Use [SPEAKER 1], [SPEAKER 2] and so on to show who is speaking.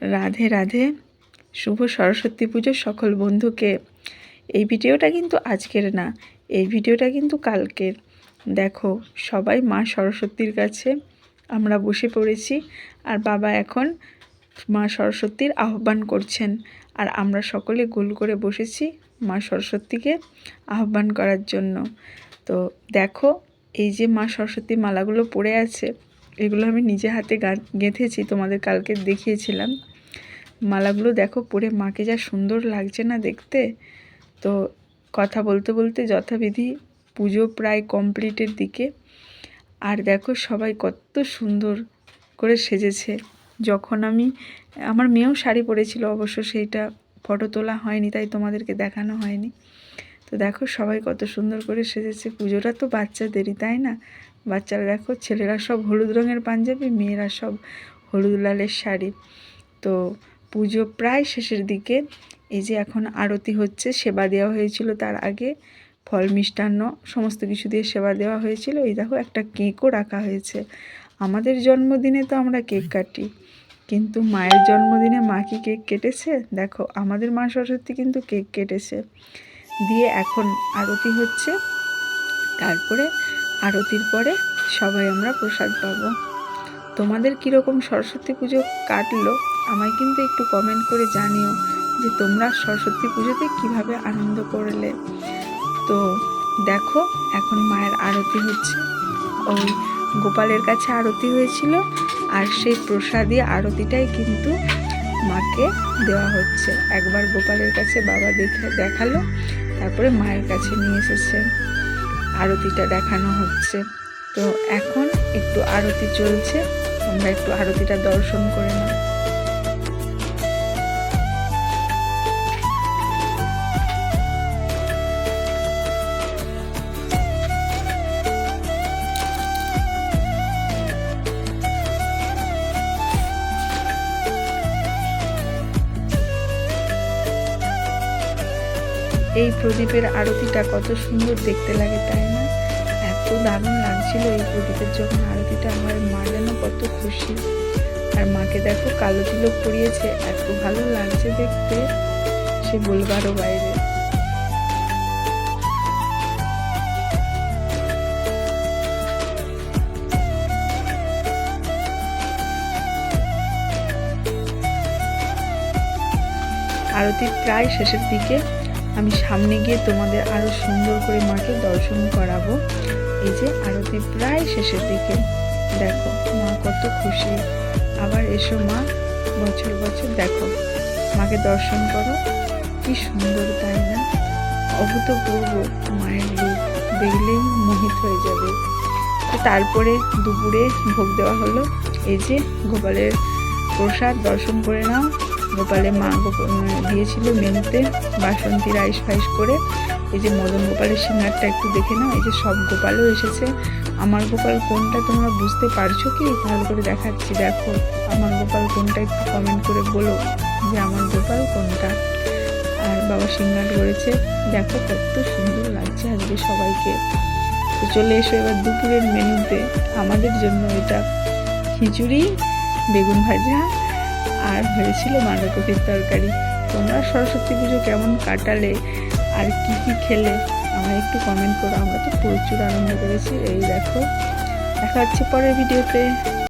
[SPEAKER 1] রাধে রাধে। শুভ সরস্বতী পুজোর সকল বন্ধুকে। এই ভিডিওটা কিন্তু আজকের না, এই ভিডিওটা কিন্তু কালকের। দেখো, সবাই মা সরস্বতীর কাছে আমরা বসে পড়েছি আর বাবা এখন মা সরস্বতীর আহ্বান করছেন। আর আমরা সকলে গোল করে বসেছি মা সরস্বতীকে আহ্বান করার জন্য। তো দেখো, এই যে মা সরস্বতী মালাগুলো পড়ে আছে, এগুলো আমি নিজে হাতে গা- গেঁথেছি, তোমাদের কালকে দেখিয়েছিলাম। মালাগুলো দেখো পরে মাকে যা সুন্দর লাগছে না দেখতে। তো কথা বলতে বলতে যথাবিধি পুজো প্রায় কমপ্লিটের দিকে। আর দেখো সবাই কত সুন্দর করে সেজেছে। যখন আমি, আমার মেয়েও শাড়ি পরেছিল, অবশ্য সেইটা ফটো তোলা হয়নি, তাই তোমাদেরকে দেখানো হয়নি। তো দেখো সবাই কত সুন্দর করে সেজেছে। পুজোটা তো বাচ্চাদেরই, তাই না? বাচ্চারা দেখো, ছেলেরা সব হলুদ রঙের পাঞ্জাবি, মেয়েরা সব হলুদ লালের শাড়ি। তো পুজো প্রায় শেষের দিকে। এই যে এখন আরতি হচ্ছে, সেবা দেওয়া হয়েছিল তার আগে। ফল মিষ্টান্ন, সমস্ত কিছু দিয়ে সেবা দেওয়া হয়েছিল। এই দেখো, একটা কেকও রাখা হয়েছে। আমাদের জন্মদিনে তো আমরা কেক কাটি, কিন্তু মায়ের জন্মদিনে মা কি কেক কেটেছে? দেখো, আমাদের মা সরস্বতী কিন্তু কেক কেটেছে। দিয়ে এখন আরতি হচ্ছে। তারপরে আরতির পরে সবাই আমরা প্রসাদ পাবো। তোমাদের কীরকম সরস্বতী পুজো কাটলো, আমায় কিন্তু একটু কমেন্ট করে জানিও যে তোমরা সরস্বতী পুজোতে কীভাবে আনন্দ করলে। তো দেখো, এখন মায়ের আরতি হচ্ছে। ওই গোপালের কাছে আরতি হয়েছিল আর সেই প্রসাদী আরতিটাই কিন্তু মাকে দেওয়া হচ্ছে। একবার গোপালের কাছে বাবা দেখে দেখাল, তারপরে মায়ের কাছে নিয়ে এসেছে। আরতিটা দেখানো হচ্ছে। তো এখন একটু আরতি চলছে। তোমরা একটু আরতিটা দর্শন করে নাও। এই প্রদীপের আরতিটা কত সুন্দর দেখতে লাগে, তাই না? দারুণ লাগছিল এই প্রদীপের যখন আরতিটা আমার মা যেন কত খুশি। আর মাকে দেখো কালো তিলক পরিয়েছে, এত ভালো লাগছে দেখতে। সে বলবারও বাইরে। আরতির প্রায় শেষের দিকে, আমি সামনে গিয়ে তোমাদের আরও সুন্দর করে মাকে দর্শন করাবো। এই যে আরতি প্রায় শেষের দিকে। দেখো, মা কত খুশি। আবার এসো মা, বছর বছর দেখো। মাকে দর্শন করো। কি সুন্দর, তাই না? অভূতপূর্ব মায়ের রূপ, দেখলেই মোহিত হয়ে যাবে। তারপরে দুপুরে ভোগ দেওয়া হলো। এই যে গোপালের প্রসাদ, দর্শন করে নাও। গোপালের মা দিয়েছিল মেনুতে বাসন্তী রাইস ফাইস করে। এই যে মদন গোপালের সিঙ্গারটা একটু দেখে নাও, এই যে সব গোপালও এসেছে। আমার গোপাল কোনটা তোমরা বুঝতে পারছ কি? ভালো করে দেখাচ্ছি। দেখো, আমার গোপাল কোনটা একটু কমেন্ট করে বলো যে আমার গোপাল কোনটা। আর বাবা সিঙ্গার করেছে দেখো কত সুন্দর লাগছে আজকে সবাইকে। তো চলে এসো এবার দুপুরের মেনুতে। আমাদের জন্য এটা খিচুড়ি, বেগুন ভাজা আর হয়েছিল বাঁধাকপির তরকারি। তোমরা সরস্বতী পুজো কেমন কাটালে আর কি কি খেলে? আমার একটু কমেন্ট করো, আমরা তো প্রচুর আনন্দ করেছি। এই দেখো, দেখা হচ্ছে পরের ভিডিওতে